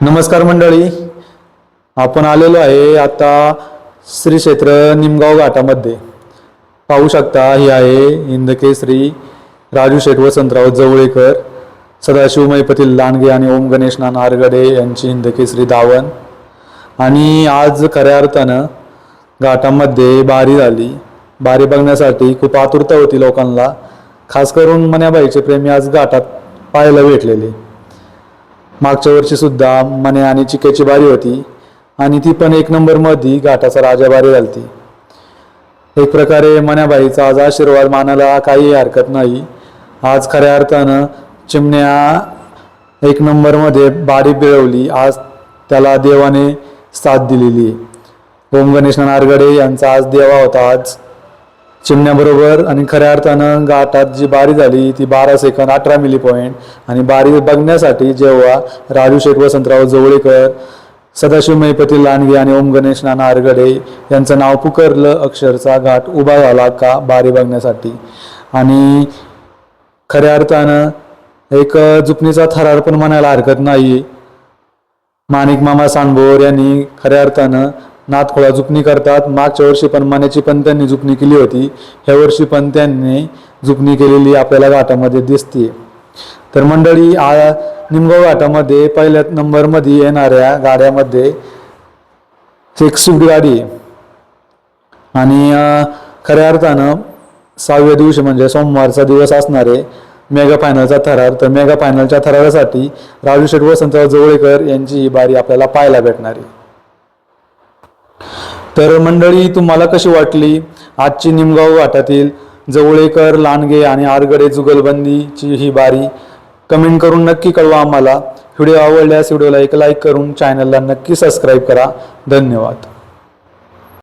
नमस्कार मंडळी. आपण आलेलो आहे आता श्री क्षेत्र निमगाव घाटामध्ये. पाहू शकता हे आहे हिंदकेसरी राजू शेठ वसंतराव जवळेकर सदाशिव मैपती लांडगे आणि ओम गणेश नाना आरगडे यांची हिंदकेसरी दावण आणि आज खऱ्या अर्थानं घाटामध्ये बारी झाली. बारी बघण्यासाठी खूप आतुरता होती लोकांना. खास करून मन्याबाईचे प्रेमी आज घाटात पाहायला भेटलेले. मागच्या वर्षी सुद्धा मने आणि चिकेची बारी होती आणि ती पण एक नंबरमध्ये घाटाचा राजा बारी झालती. एक प्रकारे मन्याबाईचा आज आशीर्वाद मानायला काही हरकत नाही. आज खऱ्या अर्थानं चिमण्या एक नंबरमध्ये बारी पिळवली. आज त्याला देवाने साथ दिलेली. ओम गणेश नारगडे यांचा आज देवा होता आज. चिमण्याबरोबर आणि खऱ्या अर्थानं गाठात जी बारी झाली ती बारा सेकंद अठरा मिली पॉईंट आणि बारी बघण्यासाठी जेव्हा राजू शेठ वसंतराव जवळेकर सदाशिव मैपती लांडगे आणि ओम गणेश नाना आरगडे यांचं नाव पुकारलं अक्षरचा घाट उभा झाला का बारी बघण्यासाठी. आणि खऱ्या अर्थानं एक जुपणीचा थरार पण म्हणायला हरकत नाही. माणिक मामा सांडभोर यांनी खऱ्या अर्थानं नाथखोळा जुपणी करतात. मागच्या वर्षी पण मान्याची पण त्यांनी जुपणी केली होती. ह्या वर्षी पण त्यांनी जुपणी केलेली आपल्याला घाटामध्ये दिसते. तर मंडळी आ निमगाव घाटामध्ये पहिल्या नंबरमध्ये येणाऱ्या गाड्यामध्ये एक स्विफ्ट गाडी आहे आणि खऱ्या अर्थानं सहाव्या दिवशी म्हणजे सोमवारचा दिवस असणारे मेगा फायनलचा थरार. तर मेगा फायनलच्या थरारासाठी राजू शेठ वसंतराव जवळेकर यांची ही बारी आपल्याला पाहायला भेटणार आहे. तर मंडळी तुम्हाला कशी वाटली? आजची निमगाव घाटातील जवळेकर लांडगे आणि आरगडे जुगलबंदीची ही बारी कमेंट करून नक्की कळवा आम्हाला. व्हिडिओ आवडल्यास व्हिडिओला एक लाईक करून चॅनलला नक्की सबस्क्राईब करा. धन्यवाद.